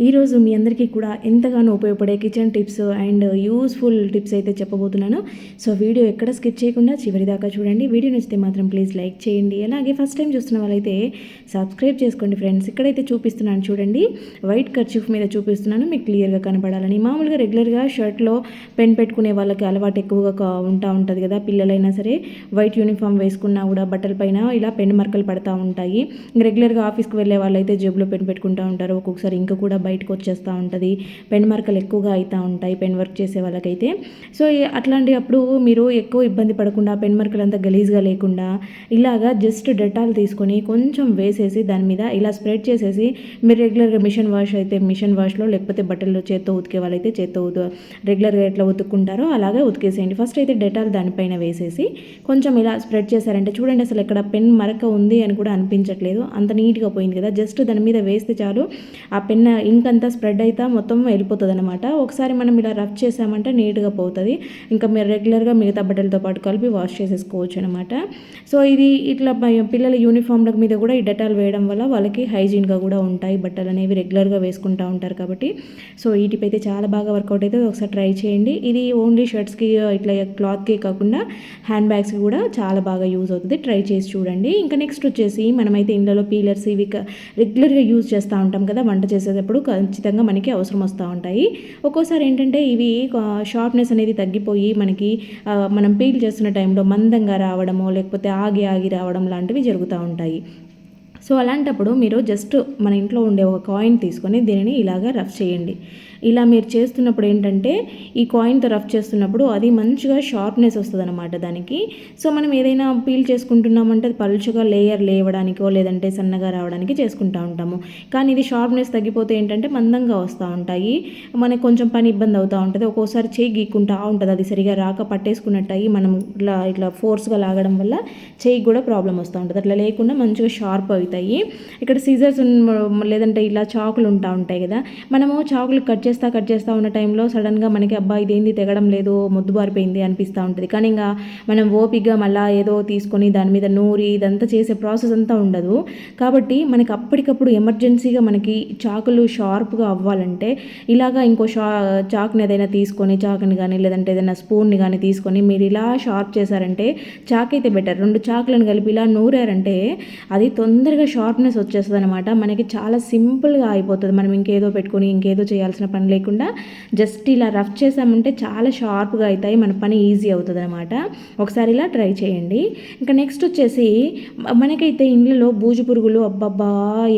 ఈరోజు మీ అందరికీ కూడా ఎంతగానో ఉపయోగపడే kitchen tips and useful tips అయితే చెప్పబోతున్నాను. సో వీడియో ఎక్కడ స్కిప్ చేయకుండా చివరి దాకా చూడండి. వీడియో నచ్చితే మాత్రం ప్లీజ్ లైక్ చేయండి. అలాగే ఫస్ట్ టైం చూస్తున్న వాళ్ళైతే సబ్స్క్రైబ్ చేసుకోండి ఫ్రెండ్స్. ఇక్కడైతే చూపిస్తున్నాను చూడండి. వైట్ కర్చీఫ్ మీద చూపిస్తున్నాను. మీకు క్లియర్గా కనపడాలని. మామూలుగా రెగ్యులర్గా షర్ట్లో పెన్ పెట్టుకునే వాళ్ళకి అలవాటు ఎక్కువగా కా- ఉంటా ఉంటుంది కదా. పిల్లలైనా సరే వైట్ యూనిఫామ్ వేసుకున్నా కూడా బట్టల పైన ఇలా పెన్ మరకలు పడతా ఉంటాయి. రెగ్యులర్గా ఆఫీస్కి వెళ్ళే వాళ్ళైతే జేబులో పెన్ పెట్టుకుంటూ ఉంటారు. ఒక్కొక్కసారి ఇంకా కూడా బయటకు వచ్చేస్తూ ఉంటుంది. పెన్ మార్కలు ఎక్కువగా అవుతూ ఉంటాయి పెన్ వర్క్ చేసే వాళ్ళకైతే. సో అట్లాంటి అప్పుడు మీరు ఎక్కువ ఇబ్బంది పడకుండా పెన్ మార్కలు అంతా గలీజ్గా లేకుండా ఇలాగా జస్ట్ డెటాల్ తీసుకొని కొంచెం వేసేసి దాని మీద ఇలా స్ప్రెడ్ చేసేసి మీరు రెగ్యులర్గా మిషన్ వాష్ అయితే మిషన్ వాష్లో లేకపోతే బట్టలు చేత్తో ఉతికే వాళ్ళైతే చేత్తో ఉదు రెగ్యులర్గా ఎట్లా ఉతుక్కుంటారో అలాగే ఉతికేసేయండి. ఫస్ట్ అయితే డెటాల్ దానిపైన వేసేసి కొంచెం ఇలా స్ప్రెడ్ చేశారంటే చూడండి అసలు ఇక్కడ పెన్ మరక ఉంది అని కూడా అనిపించట్లేదు. అంత నీట్గా పోయింది కదా. జస్ట్ దాని మీద వేస్తే చాలు ఆ పెన్ ఇంక్ అంతా స్ప్రెడ్ అయితే మొత్తం వెళ్ళిపోతుంది అనమాట ఒకసారి మనం ఇలా రఫ్ చేసామంటే నీట్గా పోతుంది. ఇంకా మీరు రెగ్యులర్గా మిగతా బట్టలతో పాటు కలిపి వాష్ చేసేసుకోవచ్చు అనమాట సో ఇది ఇట్లా పిల్లల యూనిఫామ్ల మీద కూడా ఈ డెటాల్ వేయడం వల్ల వాళ్ళకి హైజీన్గా కూడా ఉంటాయి. బట్టలు అనేవి రెగ్యులర్గా వేసుకుంటూ ఉంటారు కాబట్టి. సో ఈ టిప్ అయితే చాలా బాగా వర్కౌట్ అయితే ఒకసారి ట్రై చేయండి. ఇది ఓన్లీ షర్ట్స్కి ఇట్లా క్లాత్కి కాకుండా హ్యాండ్ బ్యాగ్స్కి కూడా చాలా బాగా యూజ్ అవుతుంది. ట్రై చేసి చూడండి. ఇంకా నెక్స్ట్ వచ్చేసి మనమైతే ఇండ్లలో పీలర్స్ ఇవి రెగ్యులర్గా యూజ్ చేస్తూ ఉంటాం కదా. వంట చేసేటప్పుడు ఖచ్చితంగా మనకి అవసరం వస్తూ ఉంటాయి. ఒక్కోసారి ఏంటంటే ఇవి షార్ప్నెస్ అనేది తగ్గిపోయి మనకి మనం పీల్ చేస్తున్న టైంలో మందంగా రావడమో లేకపోతే ఆగి ఆగి రావడం లాంటివి జరుగుతూ ఉంటాయి. సో అలాంటప్పుడు మీరు జస్ట్ మన ఇంట్లో ఉండే ఒక కాయిన్ తీసుకొని దీనిని ఇలాగా రఫ్ చేయండి. ఇలా మీరు చేస్తున్నప్పుడు ఏంటంటే ఈ కాయిన్తో రఫ్ చేస్తున్నప్పుడు అది మంచిగా షార్ప్నెస్ వస్తుంది అనమాట దానికి. సో మనం ఏదైనా పీల్ చేసుకుంటున్నామంటే అది పలుచగా లేయర్ లేవడానికో లేదంటే సన్నగా రావడానికి చేసుకుంటూ ఉంటాము. కానీ ఇది షార్ప్నెస్ తగ్గిపోతే ఏంటంటే మందంగా వస్తూ ఉంటాయి. మనకు కొంచెం పని ఇబ్బంది అవుతూ ఉంటుంది. ఒక్కోసారి చేయి గీక్కుంటా ఉంటుంది. అది సరిగా రాక పట్టేసుకున్నట్టు అయ్యి మనం ఇట్లా ఇట్లా ఫోర్స్గా లాగడం వల్ల చేయికి కూడా ప్రాబ్లం వస్తూ ఉంటుంది. అట్లా లేకుండా మంచిగా షార్ప్ అవుతాయి. ఇక్కడ సీజర్స్ లేదంటే ఇలా చాకులు ఉంటా ఉంటాయి కదా మనము చాకులు కట్ చేస్తా కట్ చేస్తా ఉన్న టైంలో సడన్గా మనకి అబ్బా ఇదేంది? తెగడం లేదు మొద్దు బారిపోయింది అనిపిస్తూ ఉంటుంది. కానీ ఇంకా మనం ఓపిగ్గా మళ్ళీ ఏదో తీసుకొని దాని మీద నూరి ఇదంతా చేసే ప్రాసెస్ అంతా ఉండదు. కాబట్టి మనకి అప్పటికప్పుడు ఎమర్జెన్సీగా మనకి చాకులు షార్ప్గా అవ్వాలంటే ఇలాగా ఇంకో షా చాకుని ఏదైనా తీసుకొని చాకుని కానీ లేదంటే ఏదైనా స్పూన్ని కానీ తీసుకొని మీరు ఇలా షార్ప్ చేశారంటే చాక్ అయితే బెటర్ రెండు చాకులను కలిపి ఇలా నూరారంటే అది తొందరగా షార్ప్నెస్ వచ్చేస్తుంది అనమాట మనకి చాలా సింపుల్గా అయిపోతుంది. మనం ఇంకేదో పెట్టుకొని ఇంకేదో చేయాల్సిన పని లేకుండా జస్ట్ ఇలా రఫ్ చేసామంటే చాలా షార్ప్గా అవుతాయి మన పని ఈజీ అవుతుంది అనమాట ఒకసారి ఇలా ట్రై చేయండి. ఇంకా నెక్స్ట్ వచ్చేసి మనకైతే ఇండ్లలో బూజు పురుగులు అబ్బబ్బా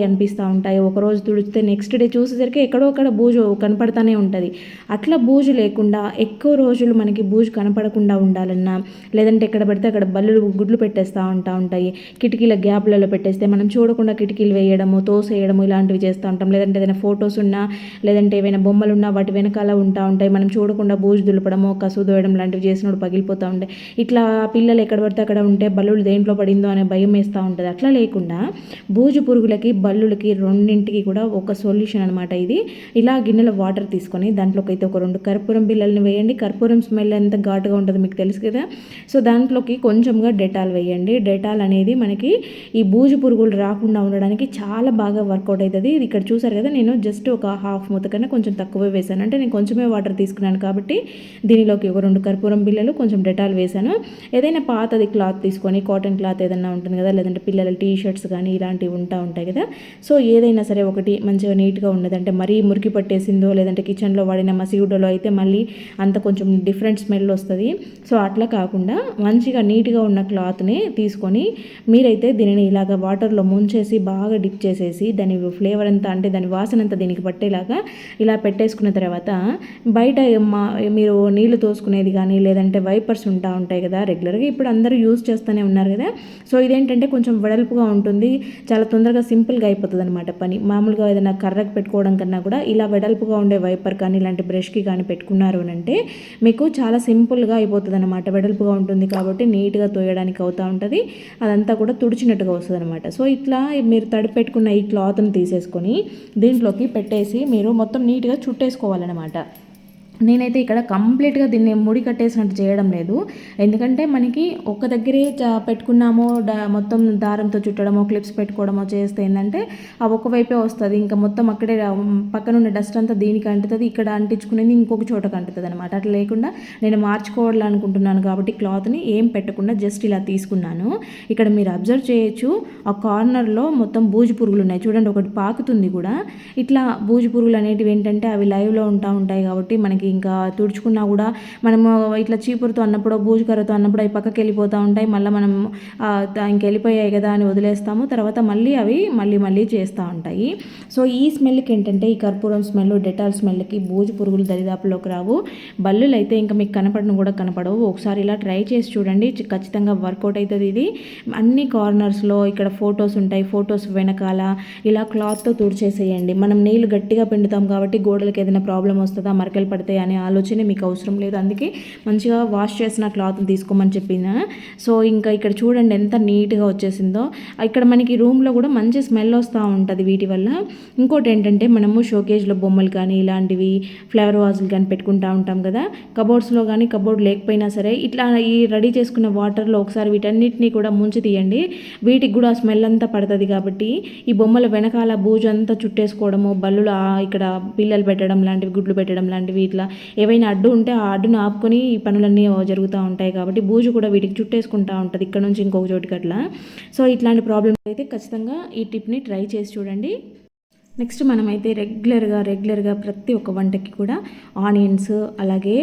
అనిపిస్తూ ఉంటాయి. ఒకరోజు తుడిస్తే నెక్స్ట్ డే చూసేసరికి ఎక్కడో అక్కడ బూజు కనపడతానే ఉంటుంది. అట్లా బూజు లేకుండా ఎక్కువ రోజులు మనకి బూజు కనపడకుండా ఉండాలన్నా లేదంటే ఎక్కడ పడితే అక్కడ బల్లులు గుడ్లు పెట్టేస్తూ ఉంటా ఉంటాయి. కిటికీల గ్యాప్లలో పెట్టేస్తే మనం చూడకుండా కిటికీలు వేయడము తోసేయడము ఇలాంటివి చేస్తూ ఉంటాం. లేదంటే ఏదైనా ఫొటోస్ ఉన్నా లేదంటే ఏవైనా బొమ్మ ఉన్నా వాటి వెనకాల ఉంటా ఉంటాయి. మనం చూడకుండా బూజు దులపడము కసు దోయడం లాంటివి చేసినప్పుడు పగిలిపోతూ ఉంటాయి ఇట్లా పిల్లలు ఎక్కడ పడితే అక్కడ ఉంటే బల్లులు దేంట్లో పడిందో అనే భయం వేస్తూ ఉంటుంది. అట్లా లేకుండా బూజు పురుగులకి బల్లులకి రెండింటికి కూడా ఒక సొల్యూషన్ అనమాట ఇది. ఇలా గిన్నెలో వాటర్ తీసుకొని దాంట్లోకి అయితే ఒక రెండు కర్పూరం బిల్లల్ని వేయండి. కర్పూరం స్మెల్ ఎంత ఘాటుగా ఉంటుందో మీకు తెలుసు కదా. సో దాంట్లోకి కొంచెంగా డెటాల్ వేయండి. డెటాల్ అనేది మనకి ఈ బూజు పురుగులు రాకుండా ఉండడానికి చాలా బాగా వర్కౌట్ అవుతుంది. ఇది ఇక్కడ చూసారు కదా నేను జస్ట్ ఒక హాఫ్ మూత కన్నా కొంచెం తక్కువే వేసాను అంటే నేను కొంచెమే వాటర్ తీసుకున్నాను కాబట్టి దీనిలోకి ఒక రెండు కర్పూరం బిళ్ళలు కొంచెం డెటాల్ వేసాను ఏదైనా పాతది క్లాత్ తీసుకొని కాటన్ క్లాత్ ఏదైనా ఉంటుంది కదా లేదంటే పిల్లల టీ షర్ట్స్ కానీ ఇలాంటివి ఉంటా ఉంటాయి కదా. సో ఏదైనా సరే ఒకటి మంచిగా నీట్గా ఉన్నదంటే మరీ మురికి పట్టేసిందో లేదంటే కిచెన్లో వాడిన మసిగుడ్డలో అయితే మళ్ళీ అంత కొంచెం డిఫరెంట్ స్మెల్ వస్తుంది. సో అట్లా కాకుండా మంచిగా నీట్గా ఉన్న క్లాత్ని తీసుకొని మీరైతే దీనిని ఇలాగ వాటర్లో ముంచేసి బాగా డిప్ చేసేసి దాని ఫ్లేవర్ అంతా అంటే దాని వాసన అంతా దీనికి పట్టేలాగా ఇలా పెట్టేసుకున్న తర్వాత బయట మా మీరు నీళ్ళు తోసుకునేది కానీ లేదంటే వైపర్స్ ఉంటా ఉంటాయి కదా రెగ్యులర్గా ఇప్పుడు అందరూ యూజ్ చేస్తూనే ఉన్నారు కదా. సో ఇదేంటంటే కొంచెం వెడల్పుగా ఉంటుంది. చాలా తొందరగా సింపుల్గా అయిపోతుంది అనమాట పని. మామూలుగా ఏదైనా కర్రకు పెట్టుకోవడం కన్నా కూడా ఇలా వెడల్పుగా ఉండే వైపర్ కానీ ఇలాంటి బ్రష్కి కానీ పెట్టుకున్నారు అని అంటే మీకు చాలా సింపుల్గా అయిపోతుంది అనమాట వెడల్పుగా ఉంటుంది కాబట్టి నీట్గా తోయడానికి అవుతూ ఉంటుంది. అదంతా కూడా తుడిచినట్టుగా వస్తుంది అనమాట సో ఇట్లా మీరు తడి పెట్టుకున్న ఈ క్లాత్ని తీసేసుకొని దీంట్లోకి పెట్టేసి మీరు మొత్తం నీట్గా చుట్టేసుకోవాలన్నమాట. నేనైతే ఇక్కడ కంప్లీట్గా దీన్ని ముడి కట్టేసినట్టు చేయడం లేదు. ఎందుకంటే మనకి ఒక్క దగ్గరే పెట్టుకున్నామో మొత్తం దారంతో చుట్టడమో క్లిప్స్ పెట్టుకోవడమో చేస్తే ఏంటంటే ఆ ఒకవైపే వస్తుంది. ఇంకా మొత్తం అక్కడే పక్కన ఉన్న డస్ట్ అంతా దీనికి అంటుతుంది. ఇక్కడ అంటించుకునేది ఇంకొక చోటకి కంటుతుంది అనమాట అట్లా లేకుండా నేను మార్చుకోవాలనుకుంటున్నాను కాబట్టి క్లాత్ని ఏం పెట్టకుండా జస్ట్ ఇలా తీసుకున్నాను. ఇక్కడ మీరు అబ్జర్వ్ చేయొచ్చు ఆ కార్నర్లో మొత్తం బూజు పురుగులు ఉన్నాయి. చూడండి ఒకటి పాకుతుంది కూడా. ఇట్లా బూజు పురుగులు అనేటివి ఏంటంటే అవి లైవ్లో ఉంటా ఉంటాయి కాబట్టి మనకి ఇంకా తుడుచుకున్నా కూడా మనము ఇట్లా చీపురుతో అన్నప్పుడు బూజుకర్రతో అన్నప్పుడు అవి పక్కకి వెళ్ళిపోతూ ఉంటాయి. మళ్ళీ మనం ఇంకెళ్ళిపోయాయి ఇంక వెళ్ళిపోయాయి కదా అని వదిలేస్తాము. తర్వాత మళ్ళీ అవి మళ్ళీ మళ్ళీ చేస్తూ ఉంటాయి. సో ఈ స్మెల్కి ఏంటంటే ఈ కర్పూరం స్మెల్ డెటాల్ స్మెల్కి బూజు పురుగులు దరిదాపులోకి రావు. బల్లులు అయితే ఇంకా మీకు కనపడను కూడా కనపడవు. ఒకసారి ఇలా ట్రై చేసి చూడండి. ఖచ్చితంగా వర్కౌట్ అవుతుంది ఇది. అన్ని కార్నర్స్లో ఇక్కడ ఫొటోస్ ఉంటాయి. ఫొటోస్ వెనకాల ఇలా క్లాత్తో తుడిచేసేయండి. మనం నీళ్ళు గట్టిగా పిండుతాం కాబట్టి గోడలకు ఏదైనా ప్రాబ్లం వస్తుందా మరకలు పడతాయి అనే ఆలోచన మీకు అవసరం లేదు. అందుకే మంచిగా వాష్ చేసిన క్లాత్ తీసుకోమని చెప్పిన. సో ఇంకా ఇక్కడ చూడండి ఎంత నీట్గా వచ్చేసిందో. ఇక్కడ మనకి రూమ్లో కూడా మంచి స్మెల్ వస్తూ ఉంటుంది వీటి వల్ల. ఇంకోటి ఏంటంటే మనము షోకేజ్లో బొమ్మలు కానీ ఇలాంటివి ఫ్లవర్ వాజులు కానీ పెట్టుకుంటా ఉంటాం కదా. కబోర్డ్స్లో కానీ కబోర్డ్ లేకపోయినా సరే ఇట్లా ఈ రెడీ చేసుకున్న వాటర్లో ఒకసారి వీటన్నిటిని కూడా ముంచి తీయండి. వీటికి కూడా స్మెల్ అంతా పడుతుంది కాబట్టి ఈ బొమ్మల వెనకాల బూజు అంతా చుట్టేసుకోవడము బల్లులు ఇక్కడ పిల్లలు పెట్టడం లాంటివి గుడ్లు పెట్టడం లాంటివి ఇట్లా ఏవైనా అడ్డు ఉంటే ఆ అడ్డును ఆపుకొని ఈ పనులన్నీ జరుగుతూ ఉంటాయి కాబట్టి బూజు కూడా వీటికి చుట్టేసుకుంటా ఉంటుంది ఇక్కడ నుంచి ఇంకొక చోటికి అట్లా. సో ఇట్లాంటి ప్రాబ్లమ్స్ అయితే ఖచ్చితంగా ఈ టిప్ని ట్రై చేసి చూడండి. నెక్స్ట్ మనమైతే రెగ్యులర్గా రెగ్యులర్గా ప్రతి ఒక్క వంటకి కూడా ఆనియన్స్ అలాగే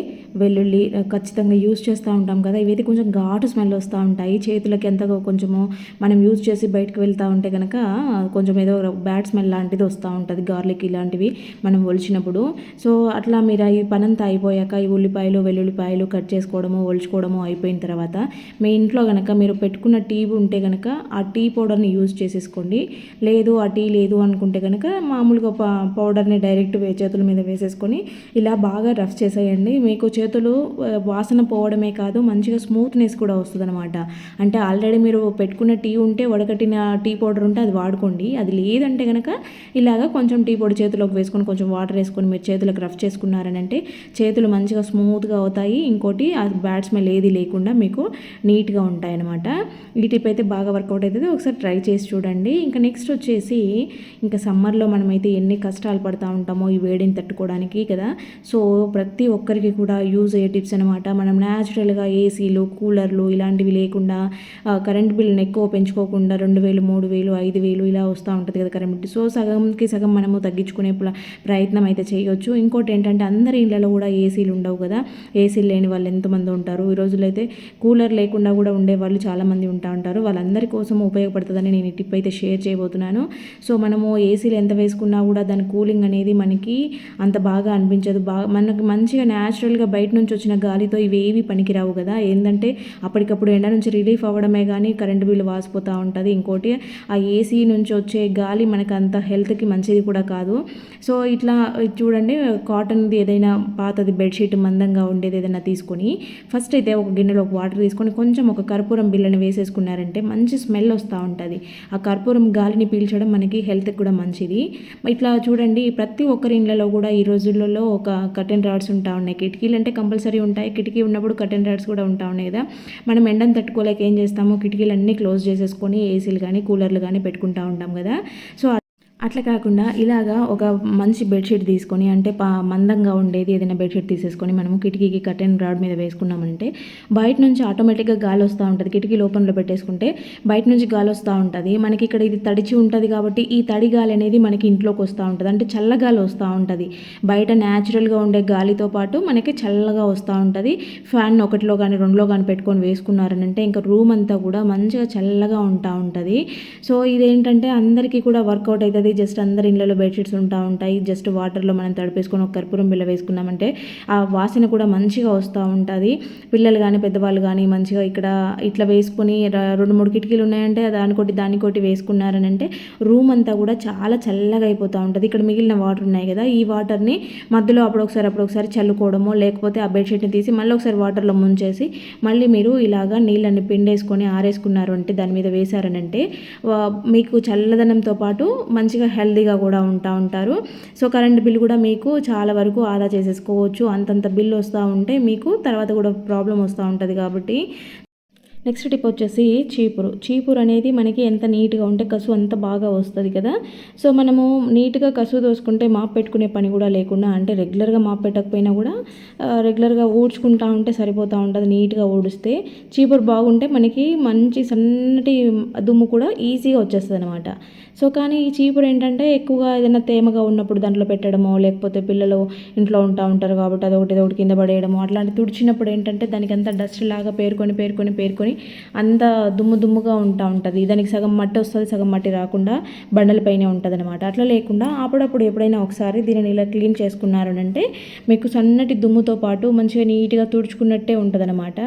వెల్లుల్లి ఖచ్చితంగా యూజ్ చేస్తూ ఉంటాం కదా. ఇవైతే కొంచెం ఘాటు స్మెల్ వస్తూ ఉంటాయి. చేతులకి ఎంతగా కొంచెము మనం యూజ్ చేసి బయటకు వెళ్తూ ఉంటే కనుక కొంచెం ఏదో బ్యాడ్ స్మెల్ లాంటిది వస్తూ ఉంటుంది. గార్లిక్ ఇలాంటివి మనం ఒలిచినప్పుడు. సో అట్లా మీరు ఈ పనంతా అయిపోయాక ఈ ఉల్లిపాయలు వెల్లుల్లిపాయలు కట్ చేసుకోవడము ఒలుచుకోవడము అయిపోయిన తర్వాత మీ ఇంట్లో కనుక మీరు పెట్టుకున్న టీ ఉంటే కనుక ఆ టీ పౌడర్ని యూజ్ చేసేసుకోండి. లేదు ఆ టీ లేదు అనుకుంటే కనుక మామూలుగా పౌడర్ని డైరెక్ట్ వే చేతుల మీద వేసేసుకొని ఇలా బాగా రఫ్ చేసేయండి. మీకు చేతులు వాసన పోవడమే కాదు మంచిగా స్మూత్నెస్ కూడా వస్తుంది అనమాట అంటే ఆల్రెడీ మీరు పెట్టుకున్న టీ ఉంటే వడకట్టిన టీ పౌడర్ ఉంటే అది వాడుకోండి. అది లేదంటే కనుక ఇలాగా కొంచెం టీ పొడి చేతిలోకి వేసుకొని కొంచెం వాటర్ వేసుకొని మీరు చేతులకు రఫ్ చేసుకున్నారని అంటే చేతులు మంచిగా స్మూత్గా అవుతాయి. ఇంకోటి ఆ బ్యాడ్ స్మెల్ ఏది లేకుండా మీకు నీట్గా ఉంటాయి అనమాట ఈ టిప్ అయితే బాగా వర్కౌట్ అవుతుంది. ఒకసారి ట్రై చేసి చూడండి. ఇంకా నెక్స్ట్ వచ్చేసి ఇంకా సమ్మర్లో మనమైతే ఎన్ని కష్టాలు పడుతూ ఉంటామో ఈ వేడిని తట్టుకోవడానికి కదా. సో ప్రతి ఒక్కరికి కూడా యూజ్ అయ్యే టిప్స్ అనమాట మనం న్యాచురల్గా ఏసీలు కూలర్లు ఇలాంటివి లేకుండా కరెంట్ బిల్ని ఎక్కువ పెంచుకోకుండా రెండు వేలు మూడు వేలు ఐదు వేలు ఇలా వస్తూ ఉంటుంది కదా కరెంట్ బిల్ సో సగంకి సగం మనము తగ్గించుకునే ప్రయత్నం అయితే చేయొచ్చు. ఇంకోటి ఏంటంటే అందరి ఇళ్ళలో కూడా ఏసీలు ఉండవు కదా. ఏసీలు లేని వాళ్ళు ఎంతమంది ఉంటారు? ఈ రోజుల్లో అయితే కూలర్ లేకుండా కూడా ఉండే వాళ్ళు చాలామంది ఉంటా ఉంటారు. వాళ్ళందరి కోసం ఉపయోగపడుతుందని నేను ఈ టిప్ అయితే షేర్ చేయబోతున్నాను. సో మనము ఏసీలు ఎంత వేసుకున్నా కూడా దాని కూలింగ్ అనేది మనకి అంత బాగా అనిపించదు. బాగా మనకు మంచిగా న్యాచురల్గా బయట నుంచి వచ్చిన గాలితో ఇవి ఏవి పనికిరావు కదా. ఏంటంటే అప్పటికప్పుడు ఎండ నుంచి రిలీఫ్ అవ్వడమే కానీ కరెంటు బిల్లు వాసిపోతూ ఉంటుంది. ఇంకోటి ఆ ఏసీ నుంచి వచ్చే గాలి మనకు అంత హెల్త్కి మంచిది కూడా కాదు. సో ఇట్లా చూడండి కాటన్ది ఏదైనా పాతది బెడ్షీట్ మందంగా ఉండేది ఏదైనా తీసుకొని ఫస్ట్ అయితే ఒక గిన్నెలో ఒక వాటర్ తీసుకొని కొంచెం ఒక కర్పూరం బిల్లని వేసేసుకున్నారంటే మంచి స్మెల్ వస్తూ ఉంటుంది. ఆ కర్పూరం గాలిని పీల్చడం మనకి హెల్త్కి కూడా మంచిది. ఇట్లా చూడండి ప్రతి ఒక్కరి ఇళ్ళలో కూడా ఈ రోజులలో ఒక కర్టెన్ రాడ్స్ ఉంటా ఉన్నాయి. కిటికీలు అంటే కంపల్సరీ ఉంటాయి. కిటికీ ఉన్నప్పుడు కర్టెన్ రాడ్స్ కూడా ఉంటా ఉన్నాయి కదా. మనం ఎండను తట్టుకోలేక ఏం చేస్తాము? కిటికీలన్నీ క్లోజ్ చేసేసుకొని ఏసీలు కానీ కూలర్లు కానీ పెట్టుకుంటా ఉంటాం కదా. సో అట్లా కాకుండా ఇలాగా ఒక మంచి బెడ్షీట్ తీసుకొని అంటే పా మందంగా ఉండేది ఏదైనా బెడ్షీట్ తీసేసుకొని మనము కిటికీకి కర్టెన్ రాడ్ మీద వేసుకున్నామంటే బయట నుంచి ఆటోమేటిక్గా గాలి వస్తూ ఉంటుంది. కిటికీ లోపంలో పెట్టేసుకుంటే బయట నుంచి గాలి వస్తూ ఉంటుంది. మనకి ఇక్కడ ఇది తడిచి ఉంటుంది కాబట్టి ఈ తడి గాలి అనేది మనకి ఇంట్లోకి వస్తూ ఉంటుంది. అంటే చల్లగాలి వస్తూ ఉంటుంది. బయట న్యాచురల్గా ఉండే గాలితో పాటు మనకి చల్లగా వస్తూ ఉంటుంది. ఫ్యాన్ ఒకటిలో కానీ రెండులో కానీ పెట్టుకొని వేసుకున్నారని అంటే ఇంకా రూమ్ అంతా కూడా మంచిగా చల్లగా ఉంటా ఉంటుంది. సో ఇదేంటంటే అందరికీ కూడా వర్కౌట్ అవుతుంది. జస్ట్ అందరి ఇళ్ళలో బెడ్షీట్స్ ఉంటా ఉంటాయి. జస్ట్ వాటర్లో మనం తడిపేసుకొని ఒక కర్పూరం బిల్ల వేసుకున్నామంటే ఆ వాసన కూడా మంచిగా వస్తూ ఉంటుంది. పిల్లలు కానీ పెద్దవాళ్ళు కానీ మంచిగా ఇక్కడ ఇట్లా వేసుకొని రెండు మూడు కిటికీలు ఉన్నాయంటే దానికోటి దానికోటి వేసుకున్నారని అంటే రూమ్ అంతా కూడా చాలా చల్లగా అయిపోతూ ఉంటుంది. ఇక్కడ మిగిలిన వాటర్ ఉన్నాయి కదా ఈ వాటర్ని మధ్యలో అప్పుడు ఒకసారి అప్పుడు ఒకసారి చల్లుకోవడమో లేకపోతే ఆ బెడ్షీట్ని తీసి మళ్ళీ ఒకసారి వాటర్లో ముంచేసి మళ్ళీ మీరు ఇలాగా నీళ్ళని పిండేసుకొని ఆరేసుకున్నారు అంటే దాని మీద వేశారనంటే మీకు చల్లదనంతో పాటు మంచి మంచిగా హెల్తీగా కూడా ఉంటా ఉంటారు. సో కరెంట్ బిల్ కూడా మీకు చాలా వరకు ఆదా చేసేసుకోవచ్చు. అంతంత బిల్ వస్తూ ఉంటే మీకు తర్వాత కూడా ప్రాబ్లం వస్తూ ఉంటుంది కాబట్టి. నెక్స్ట్ టిప్ వచ్చేసి చీపురు. చీపురు అనేది మనకి ఎంత నీట్గా ఉంటే కసు అంత బాగా వస్తుంది కదా. సో మనము నీట్గా కసు దోసుకుంటే మాప్ పెట్టుకునే పని కూడా లేకుండా అంటే రెగ్యులర్గా మాప్ పెట్టకపోయినా కూడా రెగ్యులర్గా ఊడ్చుకుంటా ఉంటే సరిపోతూ ఉంటుంది నీట్గా ఊడిస్తే. చీపురు బాగుంటే మనకి మంచి సన్నటి దుమ్ము కూడా ఈజీగా వచ్చేస్తుంది అనమాట సో కానీ ఈ చీపురు ఏంటంటే ఎక్కువగా ఏదైనా తేమగా ఉన్నప్పుడు దాంట్లో పెట్టడమో లేకపోతే పిల్లలు ఇంట్లో ఉంటా ఉంటారు కాబట్టి అది ఒకటి ఒకటి కింద పడేయడము అట్లాంటి తుడిచినప్పుడు ఏంటంటే దానికి అంత డస్ట్ లాగా పేరుకొని పేరుకొని పేరుకొని అంత దుమ్ము దుమ్ముగా ఉంటా ఉంటుంది. దానికి సగం మట్టి వస్తుంది సగం మట్టి రాకుండా బండలపైనే ఉంటుంది అనమాట అట్లా లేకుండా అప్పుడప్పుడు ఎప్పుడైనా ఒకసారి దీనిని ఇలా క్లీన్ చేసుకున్నారనంటే మీకు సన్నటి దుమ్ముతో పాటు మంచిగా నీట్గా తుడుచుకున్నట్టే ఉంటుంది అనమాట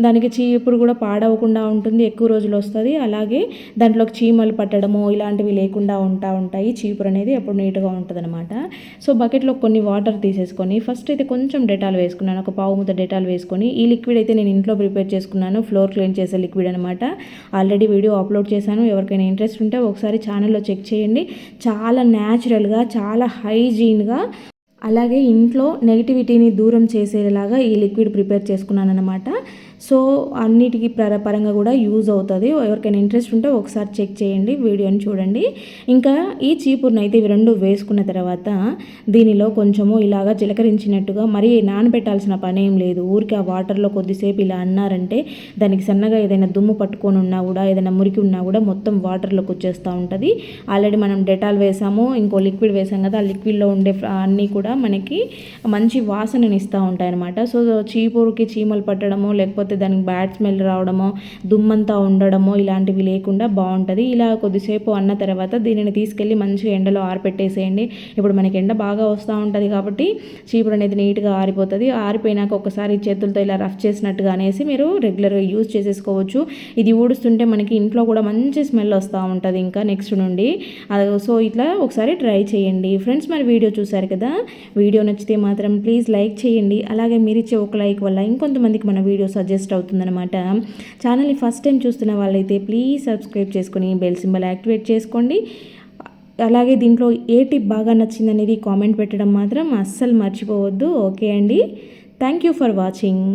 దానికి చీపురు కూడా పాడవకుండా ఉంటుంది ఎక్కువ రోజులు వస్తుంది. అలాగే దాంట్లోకి చీమలు పట్టడము ఇలాంటి ఇలాంటివి లేకుండా ఉంటా ఉంటాయి. చీపురు అనేది ఎప్పుడు నీట్గా ఉంటుంది అనమాట సో బకెట్లో కొన్ని వాటర్ తీసేసుకొని ఫస్ట్ అయితే కొంచెం డెటాల్ వేసుకున్నాను. ఒక పావు ముద్ద డెటాల్ వేసుకొని ఈ లిక్విడ్ అయితే నేను ఇంట్లో ప్రిపేర్ చేసుకున్నాను. ఫ్లోర్ క్లీన్ చేసే లిక్విడ్ అనమాట ఆల్రెడీ వీడియో అప్లోడ్ చేశాను. ఎవరికైనా ఇంట్రెస్ట్ ఉంటే ఒకసారి ఛానల్లో చెక్ చేయండి. చాలా న్యాచురల్గా చాలా హైజీన్గా అలాగే ఇంట్లో నెగిటివిటీని దూరం చేసేలాగా ఈ లిక్విడ్ ప్రిపేర్ చేసుకున్నాను అనమాట సో అన్నిటికీ పర పరంగా కూడా యూజ్ అవుతుంది. ఎవరికైనా ఇంట్రెస్ట్ ఉంటే ఒకసారి చెక్ చేయండి వీడియోని చూడండి. ఇంకా ఈ చీపురును అయితే ఇవి రెండు వేసుకున్న తర్వాత దీనిలో కొంచెము ఇలాగా చిలకరించినట్టుగా మరీ నానబెట్టాల్సిన పని ఏం లేదు. ఊరికి ఆ వాటర్లో కొద్దిసేపు ఇలా అన్నారంటే దానికి సన్నగా ఏదైనా దుమ్ము పట్టుకొని ఉన్నా కూడా ఏదైనా మురికి ఉన్నా కూడా మొత్తం వాటర్లోకి వచ్చేస్తూ ఉంటుంది. ఆల్రెడీ మనం డెటాల్ వేసాము ఇంకో లిక్విడ్ వేసాం కదా ఆ లిక్విడ్లో ఉండే అన్నీ కూడా మనకి మంచి వాసనని ఇస్తూ ఉంటాయి అనమాట సో చీపురుకి చీమలు పట్టడము లేకపోతే లేకపోతే దానికి బ్యాడ్ స్మెల్ రావడమో దుమ్మంతా ఉండడమో ఇలాంటివి లేకుండా బాగుంటుంది. ఇలా కొద్దిసేపు అన్న తర్వాత దీనిని తీసుకెళ్ళి మంచిగా ఎండలో ఆరిపెట్టేసేయండి. ఇప్పుడు మనకి ఎండ బాగా వస్తూ ఉంటుంది కాబట్టి చీపురు అనేది నీట్గా ఆరిపోతుంది. ఆరిపోయినాక ఒకసారి చేతులతో ఇలా రఫ్ చేసినట్టుగా అనేసి మీరు రెగ్యులర్గా యూజ్ చేసేసుకోవచ్చు. ఇది ఊడుస్తుంటే మనకి ఇంట్లో కూడా మంచి స్మెల్ వస్తూ ఉంటుంది ఇంకా నెక్స్ట్ నుండి. సో ఇట్లా ఒకసారి ట్రై చేయండి. ఫ్రెండ్స్ మరి వీడియో చూసారు కదా? వీడియో నచ్చితే మాత్రం ప్లీజ్ లైక్ చేయండి. అలాగే మీరు ఇచ్చే ఒక లైక్ వల్ల ఇంకొంతమందికి మన వీడియో సజెస్ట్ సజెస్ట్ అవుతుందన్నమాట. ఛానల్ని ఫస్ట్ టైం చూస్తున్న వాళ్ళైతే ప్లీజ్ సబ్స్క్రైబ్ చేసుకొని బెల్ సింబల్ యాక్టివేట్ చేసుకోండి. అలాగే దీంట్లో ఏ టిప్ బాగా నచ్చిందనేది కామెంట్ పెట్టడం మాత్రం అస్సలు మర్చిపోవద్దు. ఓకే అండి? Thank you for watching